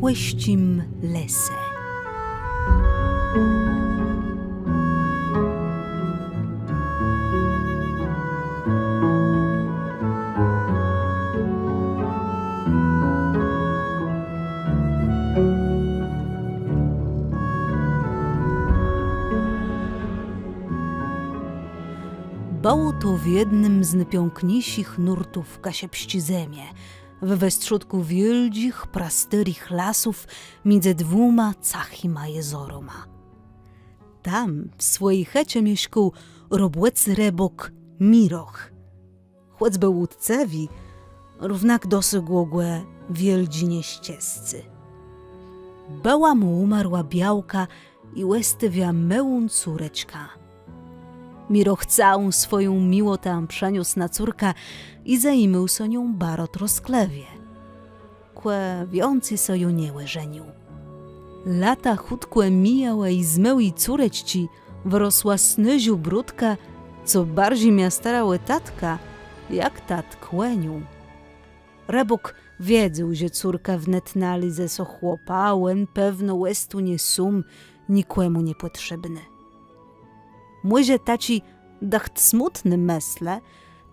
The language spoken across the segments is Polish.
chłeścim lese. Bało to w jednym z najpiękniejszych nurtów Kasiepści zemie, w westrzutku wieldzich, prastyrych lasów między dwoma cachima jezoroma. Tam w swojej checie mieszkał robłec rebok Miroch. Chłec był łudcewi, równak dosygłogłe wieldzinie ściescy. Bała mu umarła białka i łestywia mełun córeczka. Miroch całą swoją miło tam przeniósł na córka i zajmył so nią barot rozklewie. Kłe wiący so ją nie żenił. Lata chudkłe mijały i z małej córeczci wyrosła snyziu brudka, co bardziej mia starały tatka, jak tat kłeniu. Rebok wiedział, że córka wnetnali ze so chłopa, łen pewno łestu nie sum, nikłemu niepotrzebny. Młyże taci dacht smutny mesle,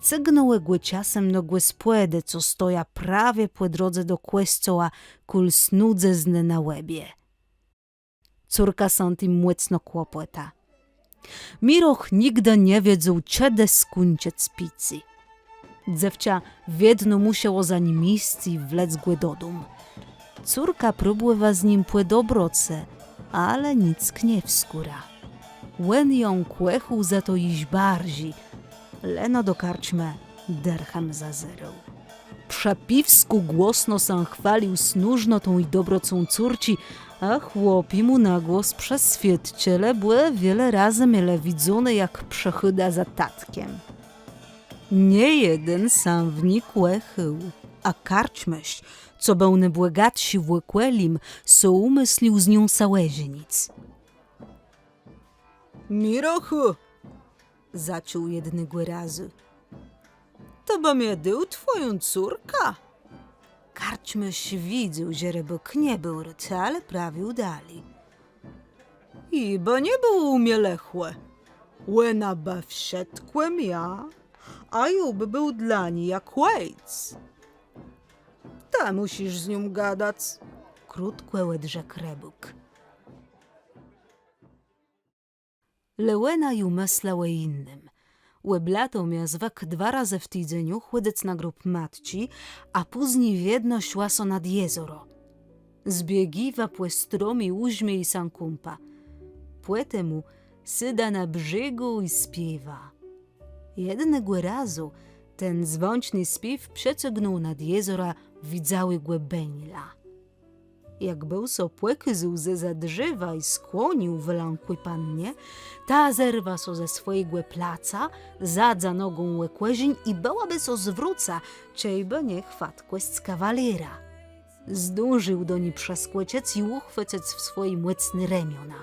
cygnąły ciasem nogłe spłedy, co stoja prawie po drodze do kłeścioła, kul snudze zny na łebie. Córka tym młecno kłopota. Miroch nigdy nie wiedział, kiedy skuńczeć pici. Dzewcia wiedno musiało za nim iść i wlec go do. Córka próbuje z nim płe dobroce, ale nic nie wskóra. Łen ją kłechu za to iść bardziej. Leno do karczmy derchem zazerał. Przepiwsku głośno sam chwalił snużno tą i dobrocą córci, a chłopi mu na głos przez świetciele były wiele razy miele widzone, jak przechyda za tatkiem. Nie jeden sam w nich łechył, a karczmyś, co bełny błegatsi włekłelim, so umyslił z nią sałeźnic. Mirochu, zaczął jednego razu. To bym jedył twoją córka? Karczmyś widział, że rybok nie był ryty, ale prawił dali. Iba nie był umielechłe. Łena ba wszedłem ja, a jub był dla niej jak łejc. Ta musisz z nią gadać. Krótko łedrzek rebuk. Lełena ju myślała innym. Łeblato mia zwak dwa razy w tydzeniu chłodec na grób matci, a później w jedno szłaso nad jezoro. Zbiegiwa płe stromi uźmie i sankumpa. Płetemu syda na brzegu i śpiewa. Jednego razu ten dzwonczny śpiew przeciągnął nad jezora widzały głębeńla. Jak był so płekyzył ze drzewa i skłonił wyląkłej pannie, ta zerwa so ze swojego placa, zadza nogą łekłeziń i byłaby so zwróca, czejby nie chwatkłeś z kawalera. Zdążył do niej przeskłeciec i uchwyciec w swoim łecny remiona.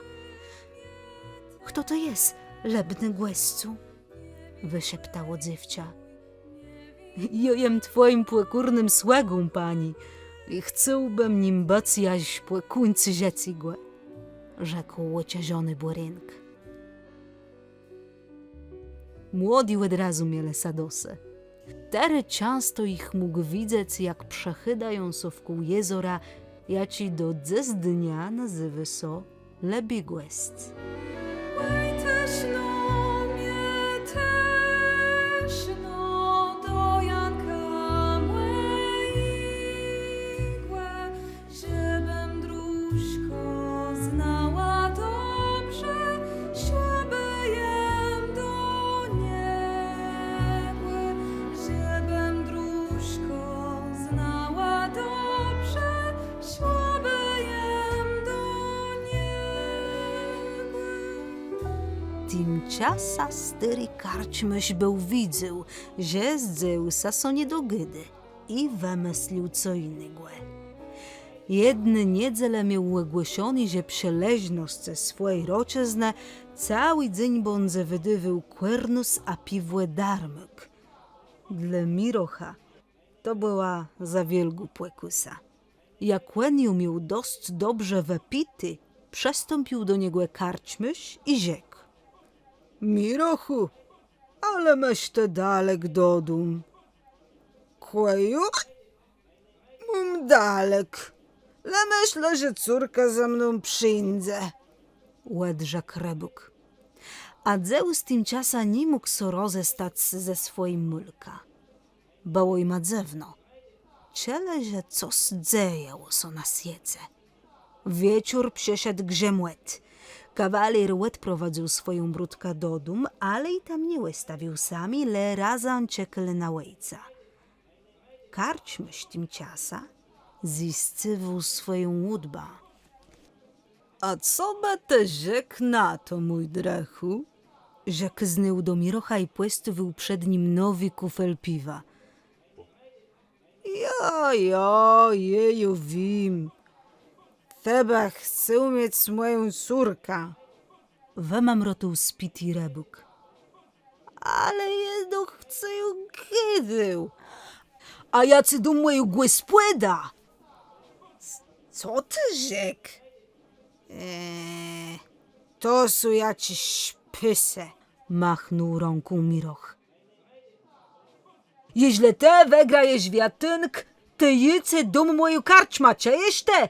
Kto to jest, lebny głescu? wyszeptało dziewcia. Jojem twoim płekurnym słegą, pani, chcąbym nim bać jaś płekuńcy rzekł łociaziony Błyrynk. Młodzi od razu mieli sadosę. Tery często ich mógł widzieć, jak przechydają so wkół jezora, jaci do dzes dnia nazywa so lebigłest. Stary karczmyś był widział, że z Zeusa są niedogydy i wymyślił co innego. Jedny niedzielę miał ogłoszony, że przeleżność ze swojej roczezny cały dzień bądze wydywał kwernus a piwłe darmyk. Dla Mirocha to była za wielgu płekusa. Jak miał dość dobrze wepity, przestąpił do niego karczmyś i rzekł. Mirochu, ale meś te dalek do dum. Kłeju? Mum dalek. Le myślę, że córka ze mną przyjdzie. Łedrze krebuk. A Zeus tymczasa nie mógł so rozestać ze swoim mulka. Bało im dzewno. Czele, że co dziejało so na siece. Wieczór przeszedł grzemłet. Kawaler łet prowadził swoją brudkę do dum, ale i tam nie stawił sami, le razem czekali na łejca. Karczmyś tymczasa ziscywał swoją łudba. A co by te rzekł na to, mój drechu? Rzekł znył do Mirocha i płastował przed nim nowy kufel piwa. Jo, jo, jeju wim. Chyba chcę mieć moją córkę. Wemamrotył spity rebuk. Ale jedno chcę ją kiedy. A jacy dumają głespłeda? Co ty rzekł? Eee, to są jacyś pyse, machnął rąką Miroch. Jeźle te wegrajesz wiatynk, ty jicy dum moju karczma, czejesz te?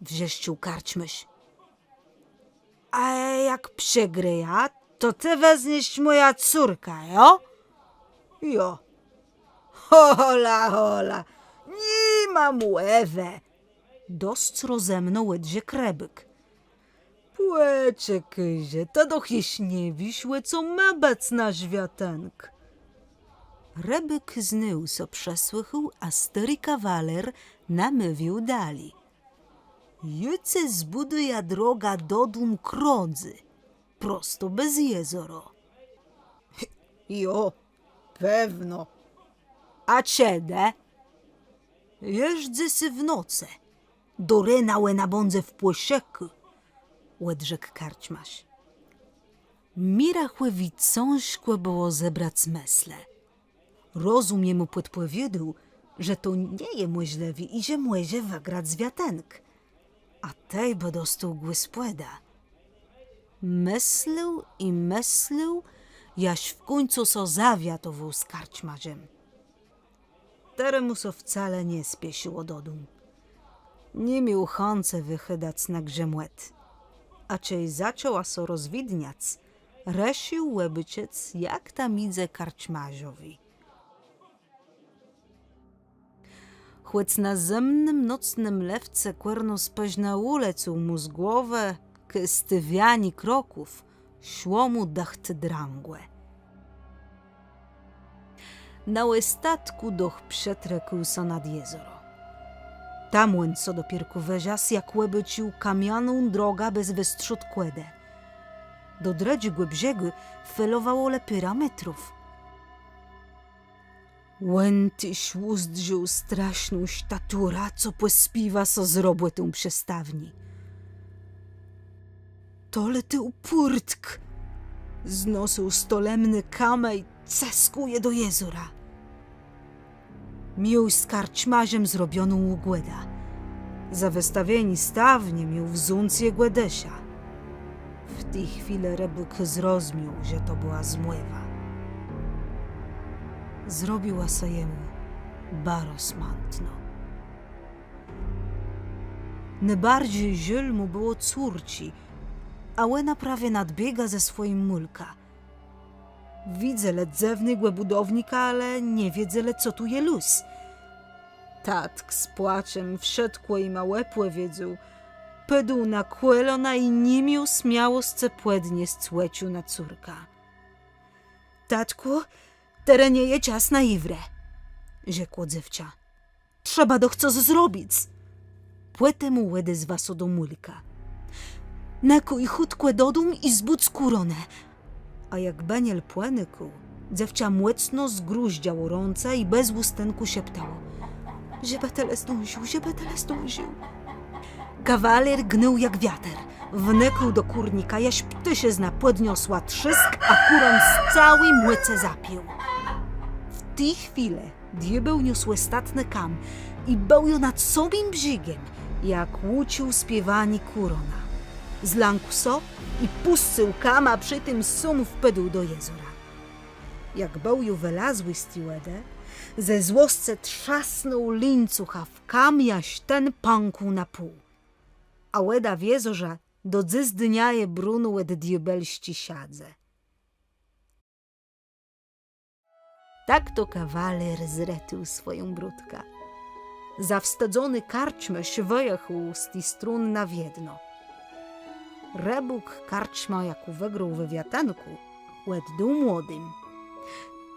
Wrzeszczył karczmyś. A jak przegryja, to ty wezniesz moja córka, jo? Jo. Hola, hola, nie mam łewę. Dość rozemno łedzie krebyk. Płeczekejże, to doch jeś nie wiśłe, co ma bec na żwiatenk. Rebyk znył, co przesłychał, a stary kawaler namówił dali. Jece zbuduje droga do dum krodzy, prosto bez jezoro. Jo, pewno. A czede? Jeżdżę sy w noce. Do rena łe bądze w płoszeku, łedrzek karczmaś. Mirachłe wicążkłe było zebrać mesle. Rozum jemu podpowiedział, że to nie je możlewi i że młezie wagrać zwiatenk. A tej by dostał głespłeda. Myślał i myślał, jaś w końcu so zawiatował z karczmarzem. Teremu so wcale nie spieszyło do dum. Nie miał chące wychydać na grzemłet. A czej zaczął so rozwidniać, resił łebyciec jak tam idzie karczmarzowi. Chłec na zemnym nocnym lewce kwerno spaść na ulecu mu z głowę, k stywiani kroków, szło mu dacht drangłe. Na statku doch przetrekł so nad jezoro. Tam łęd co do pierku weżas, jak łebycił kamianą droga bez wystrzut kłedę. Do dredźgłe brzegu felowało lepyra metrów. Łęty śłuzdrzył straszną sztatura, co pospiwa so zrobłe tą przestawni. Tole ty upurtk! Znosił stolemny kamej, ceskuje do jezora. Miał z zrobioną ługłeda. Za wystawieni stawnie miał wzunc Głedesia. W tej chwili Rebyk zrozumiał, że to była zmływa. Zrobiła se jemu barosmantno. Najbardziej żal mu było córci, a łena prawie nadbiega ze swoim mulka. Widzę ledzewny budownika, ale nie wiedzę, le co tu je luz. Tatk z płaczem wszedł i małe wiedzą. Pydu na kłelona i nie miał śmiało scepłednie scłeciu na córka. Tatku, terenie je czas na iwrę, rzekło dzewcia. Trzeba do co zrobić. Płetę mu łedy z waso do mulka. Nekuj chudkłe dodum i zbudz kuronę. A jak beniel płenyku, dzewcia młecno zgruździało rące i bez ustęku szeptało. Żeby tyle zdążył, żeby tyle zdążył. Kawaler gnył jak wiater. Wnekł do kurnika, jaś ptysiezna podniosła trzysk, a kuron z całej młyce zapił. Tej chwili diabeł niósł statny kam, i był ją nad samym brzegiem, jak łucił śpiewani kurona. Zlanku so i puscył kama przy tym sum wpadł do jezora. Jak ją wylazły z tiłedę, ze złosce trzasnął lincucha w kam, jaś ten pąkł na pół. A łeda w jezorze do dzyzdniaje brunu łed diabelści siadze. Tak to kawaler zretył swoją brudka. Zawstydzony karczmyś wyjechał z tej strun na wiedno. Rebuk karczma, jak wygrał we wiatanku, łed był młodym.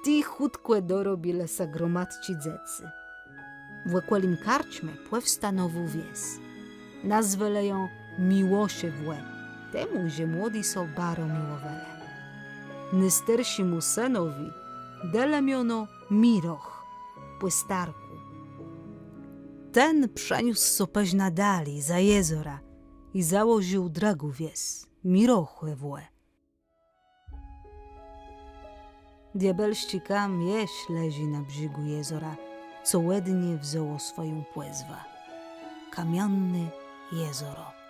Ti chutko dorobile sa gromadci dzecy. W ekwelim karczmie powstanowił wies. Nazwele ją Miłosie włe. Temu, że młody są baro miłowele. Nystersi mu synowi delemiono Miroch, płystarku. Ten przeniósł sopeź na dali, za jezora i założył dragu wies, Mirochłe włe. Diabelści kam jeś leży na brzegu jezora, co łednie wzięło swoją płezwa. Kamienny jezoro.